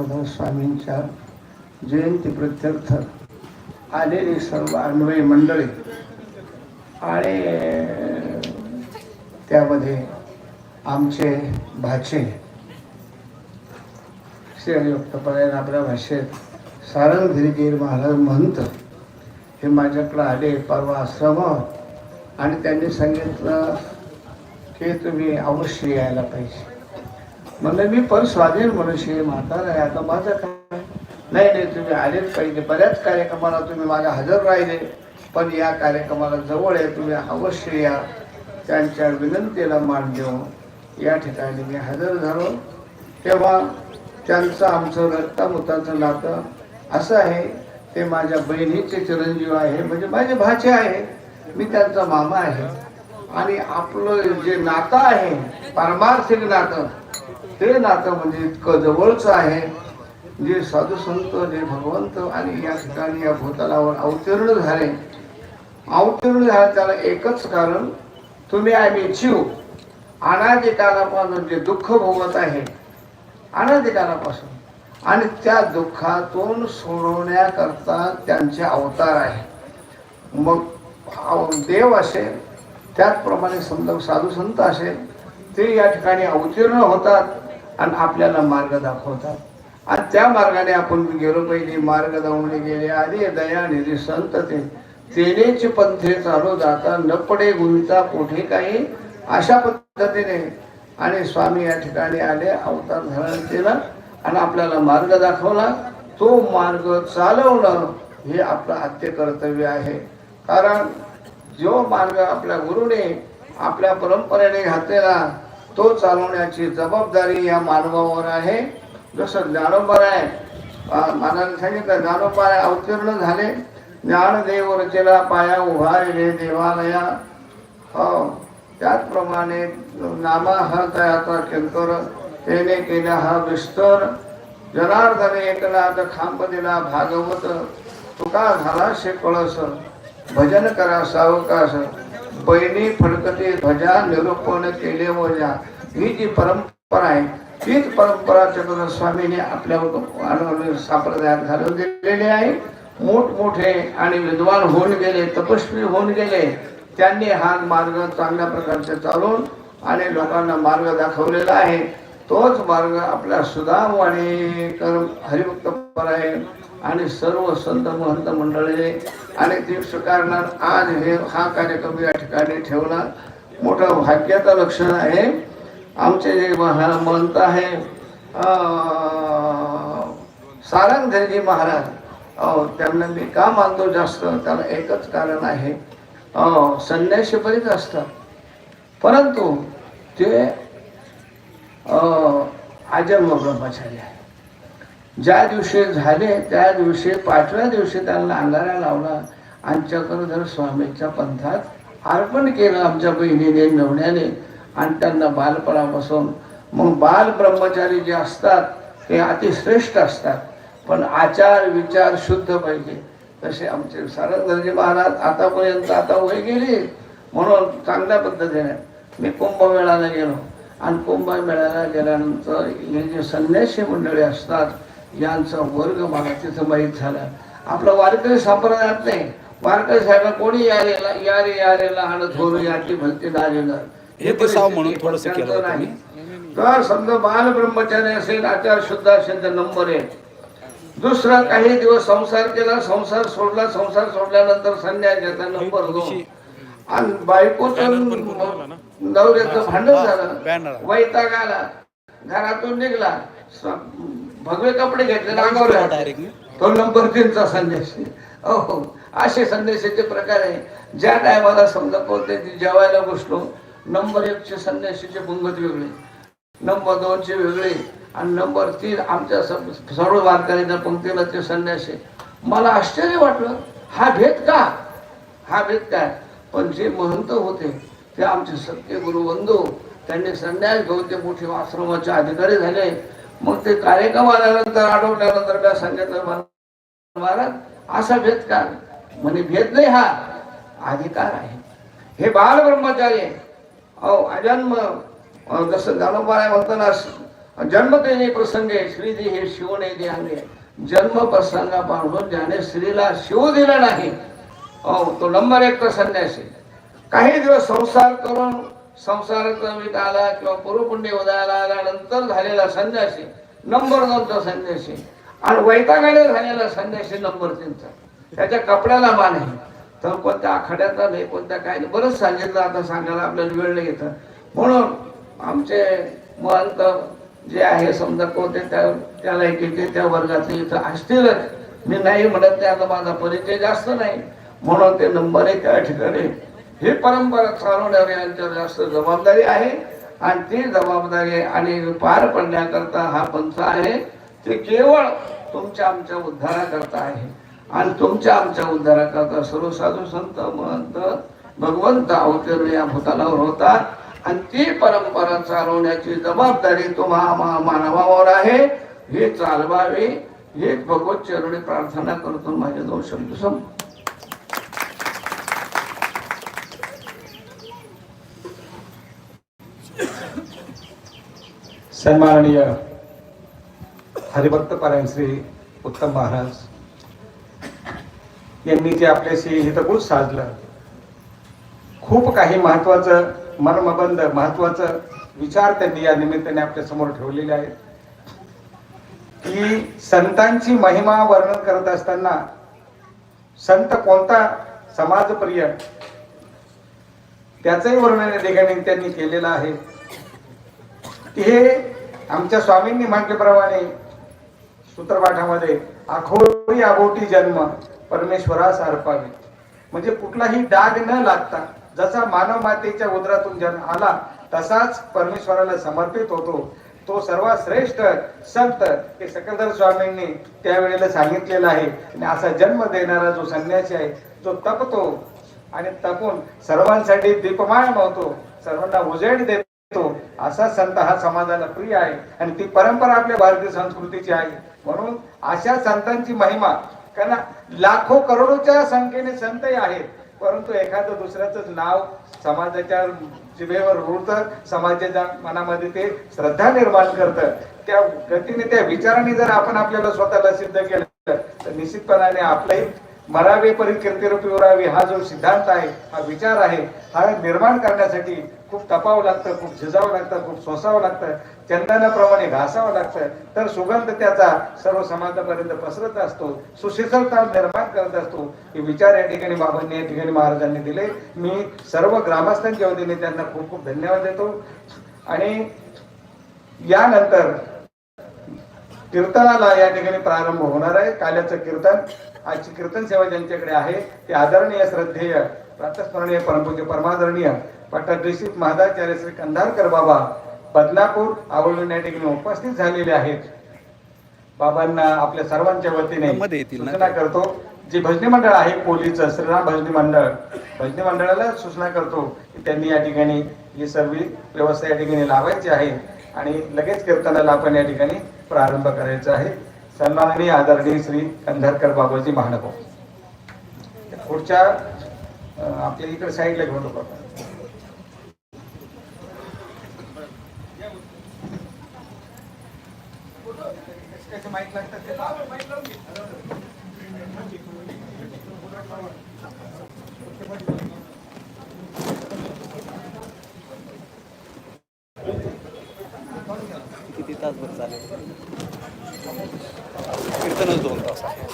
ज्ञानप्रद स्वामींच्या जयंती प्रत्यर्थ आलेली सर्व अन्वयी मंडळी आणि त्यामध्ये आमचे भाचे श्री हरिभक्तपरायण आपल्या भाषेत सारंग धिरगीर महाराज महंत हे माझ्याकडे आले परवा आश्रमावर आणि त्यांनी सांगितलं की तुम्ही अवश्य यायला पाहिजे. म्हणलं मी पण स्वाधीन मनुष्य आहे, म्हातारा आहे आता माझं काय? नाही नाही तुम्ही आलेच पाहिजे. बऱ्याच कार्यक्रमाला तुम्ही माझ्या हजर राहिले पण या कार्यक्रमाला जवळ आहे तुम्ही अवश्य या. त्यांच्या विनंतीला मान देऊन या ठिकाणी मी हजर झालो. तेव्हा त्यांचं आमचं रक्तामुताचं नातं असं आहे ते माझ्या बहिणीचे चिरंजीव आहे म्हणजे माझे भाचे आहे. मी त्यांचा मामा आहे. आणि आपलं जे नातं आहे पारमार्थिक नातं ते नातं म्हणजे इतकं जवळचं आहे. जे साधू संत जे भगवंत आणि या ठिकाणी या भूतलावर अवतीर्ण झाले. अवतीर्ण झाले त्याला एकच कारण तुम्ही आम्ही शिव अनादी कालापासून जे दुःख भोगत आहे अनादी कालापासून आणि त्या दुःखातून सोडवण्याकरता त्यांचे अवतार आहे. मग अव- देव असेल त्याचप्रमाणे समजा साधू संत असेल ते या ठिकाणी अवतीर्ण होतात. आणि आपल्याला मार्ग दाखवतात. आणि त्या मार्गाने आपण गेलो पाहिजे मार्ग दावणे गेले. आधी दया निधी संत ते. तेनेच पंथे चालू जाता न पडे गुंता कोठे काही. अशा पद्धतीने आणि स्वामी या ठिकाणी आले अवतार धारण केला आणि आपल्याला मार्ग दाखवला. तो मार्ग चालवणं हे आपलं आद्य कर्तव्य आहे. कारण जो मार्ग आपल्या गुरुने आपल्या परंपरेने घातलेला तो चालवण्याची जबाबदारी या मानवावर आहे. जसं ज्ञानोपर आहे मानाने महाराजांनी सांगितलं ज्ञानोपाय अवतीर्ण झाले. ज्ञानदेव रचेला पाया उभा रे देवालया. हो त्याचप्रमाणे नामा हा तयाचा किंकर तेने केला हा विस्तर. जनार्दने एकनाथ खांब दिला भागवत. तुका झाला शे कळस भजन करा सावकाश. बहिणी फडकते ध्वजा निरूपण केले वजा ही जी परंपरा आहे तीच परंपरा चंद्र स्वामीने आपल्या संप्रदायात घालून दिलेली आहे. मोठमोठे आणि विद्वान होऊन गेले तपस्वी होऊन गेले. त्यांनी हा मार्ग चांगल्या प्रकारचे चालून आणि लोकांना मार्ग दाखवलेला आहे. तोच मार्ग आपल्या सुदाम आणि कर्म हरिभक्त आहे आणि सर्व संत महंत मंडळी. आणि ती स्वीकारणार आज हे हा कार्यक्रम या ठिकाणी ठेवला. मोठं भाग्याचं लक्षण आहे. आमचे जे महा महंत आहे अं, सारंगधरजी महाराज त्यांना मी का मानतो जास्त? त्याला एकच कारण आहे. संन्याशी संन्यासी असतात. परंतु ते आजन्म ब्रह्मचारी आहे. ज्या दिवशी झाले त्या दिवशी पाचव्या दिवशी त्यांना अंगारा लावला. आणि चक्रधर स्वामीच्या पंथात अर्पण केलं आमच्या बहिणीने नवण्याने आणि त्यांना बालपणापासून मग बाल ब्रह्मचारी जे असतात ते अतिश्रेष्ठ असतात. पण आचार विचार शुद्ध पाहिजे. तसे आमचे सारंगधरजी महाराज आतापर्यंत आता वय गेले म्हणून चांगल्या पद्धतीने. मी कुंभमेळाला गेलो. आणि कुंभमेळ्याला गेल्यानंतर हे जे संन्यासी मंडळी असतात यांचा वर्ग मला तिथं माहीत झाला. आपला वारकरी संप्रदायात नाही. वारकरी साहेब कोणी यारेला यारे यारेला आणि थोर याची भलती नारेला हे म्हणून थोडंसं केलं नाही. तर समजा बाल ब्रह्मचारी असेल आचार शुद्ध असेल तर नंबर एक. दुसरा काही दिवस संसार केला संसार सोडला संसार सोडल्यानंतर संन्यास घेतला नंबर दोन. आणि बायकोचं नवऱ्याचं भांडण झालं. वैताग आला. घरातून निघला. भगवे कपडे घेतले अंगावर. तो नंबर तीनचा संदेश. हो असे संदेशाचे प्रकार आहे. ज्या टायमाला समजा कोणते जेवायला बसलो नंबर एकचे संन्यासीचे पंगत वेगळे. नंबर दोनचे वेगळे. आणि नंबर तीन आमच्या सर्व वारकऱ्यांच्या पंक्तीला ते संन्यासी मला आश्चर्य वाटलं. हा भेद का? हा भेद काय? पण जे महंत होते ते आमचे सत्य गुरुबंधू त्यांनी संन्यास घेऊन ते मोठे आश्रमाचे अधिकारी झाले मग ते कार्यक्रम आल्यानंतर आठवल्यानंतर काय सांगितलं महाराज असा भेद का म्हणे भेद नाही हा अधिकार आहे हे बाल ब्रह्मचारी आहे. अहो अजन्म जसं ज्ञानोबा म्हणताना जन्म देणे प्रसंगे श्रीजी हे शिवने ध्याने जन्म प्रसंगापासून ज्याने स्त्रीला शिव दिला नाही हो तो नंबर एक तर संन्यासी. काही दिवस संसार करून संसाराचा वीट आला किंवा पुरुपुण्य उदयाला आल्यानंतर झालेला संन्यासी नंबर दोनचा संन्यासी. आणि वैतागाने झालेला संन्यासी नंबर तीनचा. त्याच्या कपड्याला मान आहे. तर कोणत्या आखाड्याचा नाही कोणत्या काय नाही. बरंच सांगितलं आता सांगायला आपल्याला वेळ नाही येतं म्हणून आमचे महंत जे आहे समजा कोणते त्या त्याला येते त्या वर्गाचे इथं असतीलच. मी नाही म्हणत नाही आता माझा परिचय जास्त नाही. म्हणून ते नंबर एक त्या ठिकाणी. ही परंपरा चालवणारी यांच्यावर जास्त जबाबदारी आहे. आणि ती जबाबदारी आणि पार पडण्याकरता हा पंथ आहे. ते केवळ तुमच्या आमच्या उद्धाराकरता आहे. आणि तुमच्या आमच्या उद्धाराकरता सर्व साधू संत महंत भगवंत अवतीर्ण या भूतानावर होतात. आणि ती परंपरा चालवण्याची जबाबदारी तुम्हा मानवावर आहे. हे चालवावी. हे भगवत चरणी प्रार्थना करतो. माझे दोन शब्द सम सन्माननीय हरिभक्त पारायण श्री उत्तम महाराज यांनी जे आपल्याशी हितगुज साधलं खूप काही महत्वाचं मर्मबंध महत्वाचं विचार त्यांनी या निमित्ताने आपल्यासमोर ठेवलेले आहेत. की संतांची महिमा वर्णन करत असताना संत कोणता समाजप्रिय त्याचंही वर्णन या ठिकाणी त्यांनी केलेलं आहे. हे आमच्या स्वामींनी म्हटल्याप्रमाणे सूत्रपाठामध्ये आखोरी आबोटी जन्म परमेश्वरास अर्पावे म्हणजे कुठलाही डाग न लागता जसा मानव मातेच्या उदरातून जन्म आला तसाच परमेश्वराला समर्पित होतो. तो सर्वात श्रेष्ठ संत हे सकलधर स्वामींनी त्यावेळेला सांगितलेलं आहे. आणि असा जन्म देणारा जो संन्यासी आहे जो तपतो आणि तपून सर्वांसाठी दीपमायम होतो सर्वांना उजेड देतो असा संत हा समाजाला प्रिय आहे आणि ती परंपरा आपल्या भारतीय संस्कृतीची आहे. म्हणून अशा संतांची महिमा कारण लाखो करोडोच्या संख्येने संतही आहेत. परंतु एखादं दुसऱ्याच नाव समाजाच्या जिभेवर रुळतं समाजाच्या मनामध्ये ते श्रद्धा निर्माण करतं. त्या गतीने त्या विचाराने जर आपण आपल्याला स्वतःला सिद्ध केलं तर निश्चितपणाने आपलंही मरावे परी कीर्तिरूपी उरावी हा जो सिद्धांत आहे हा विचार आहे हा निर्माण करण्यासाठी खूप तपावं लागतं खूप झिजावं लागतं खूप सोसावं लागतं चंदनाप्रमाणे घासावं लागतं. तर सुगंध त्याचा सर्व समाजापर्यंत पसरत असतो सुशिसलता निर्माण करत असतो. हे विचार या ठिकाणी बाबांनी या ठिकाणी महाराजांनी दिले. मी सर्व ग्रामस्थांच्या वतीने त्यांना खूप खूप धन्यवाद देतो. आणि यानंतर कीर्तनाला या ठिकाणी प्रारंभ होणार आहे. काल्याचं कीर्तन. आजची कीर्तन सेवा ज्यांच्याकडे आहे ते आदरणीय श्रद्धेय प्रातस्मरणीय परमपूज्य परमादरणीय पट्टाधीशित महादाचार्य श्री कंधारकर बाबा बदनापूर आवडून या ठिकाणी उपस्थित झालेले आहेत. बाबांना आपल्या सर्वांच्या वतीने? सूचना करतो. जे भजनी मंडळ आहे पोलीचं श्रीराम भजनी मंडळ भजनी मंडळाला सूचना करतो की त्यांनी या ठिकाणी ही सर्व व्यवस्था या ठिकाणी लावायची आहे आणि लगेच कीर्तनाला आपण या ठिकाणी प्रारंभ करायचा आहे. सन्माननीय आदरणीय श्री कंधारकर बाबाजी महानभाऊ पुढच्या आपल्या इकडे साईडला घेऊन जातो आपण. कसं माईक किती तासभर चालेल कीर्तनच दोन तास. आहे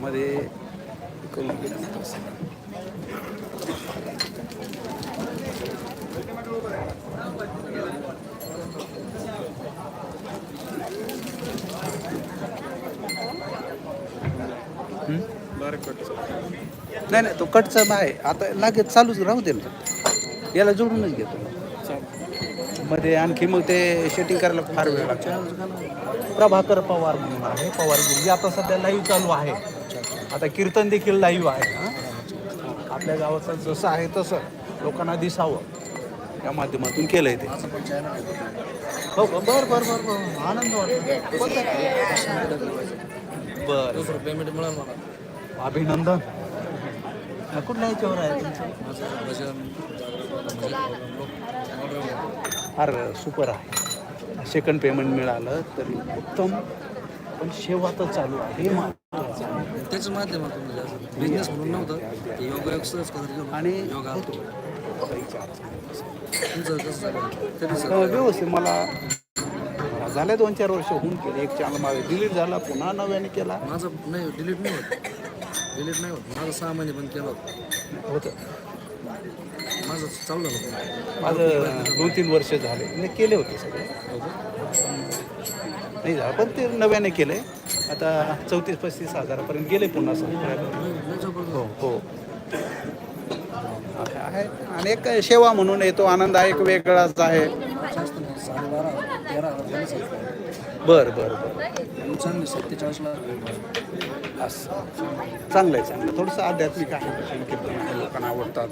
मध्ये? नाही नाही तो कटचा नाही आता लागेल चालूच राहू दे याला जोडूनच घेतो. मध्ये आणखी मग ते शेटिंग करायला फार वेळ लागतो. प्रभाकर पवार म्हणून आहे पवार गुरुजी आता सध्या लाईव्ह चालू आहे. आता कीर्तन देखील लाईव्ह आहे हा. आपल्या गावाचं जसं आहे तसं लोकांना दिसावं. या माध्यमातून केलंय ते. हो का? बर बर बर बर. आनंद वाटतो बर. पेमेंट मिळालं मला अभिनंदन. कुठल्या याच्यावर आहे? फार सुपर आहे. सेकंड पेमेंट मिळालं तरी उत्तम. पण सेवा तर चालू आहे हे. त्याच्या माध्यमातून म्हणजे बिझनेस म्हणून नव्हतं करत आणि योगा व्यवस्थित मला झाले दोन चार वर्ष होऊन गेले. एक चॅनल माझा डिलीट झाला पुन्हा नव्याने केला. माझं नाही डिलीट नाही होत. डिलीट नाही होत. माझं सहा महिने बंद केलं होतं. होतं. माझं चालू झालं. माझं दोन तीन वर्ष झाले. मी केले होते सगळे? नाही झालं पण ते नव्याने केले. आता चौतीस पस्तीस हजारापर्यंत गेले पुन्हा. हो हो. आहे. आणि एक सेवा म्हणून येतो आनंद आहे एक वेगळाच आहे. बरं बरं बरं. चांगली सत्तेचाळीस लाख असं चांगलं आहे चांगलं थोडंसं आध्यात्मिक आहे. लोकांना आवडतात.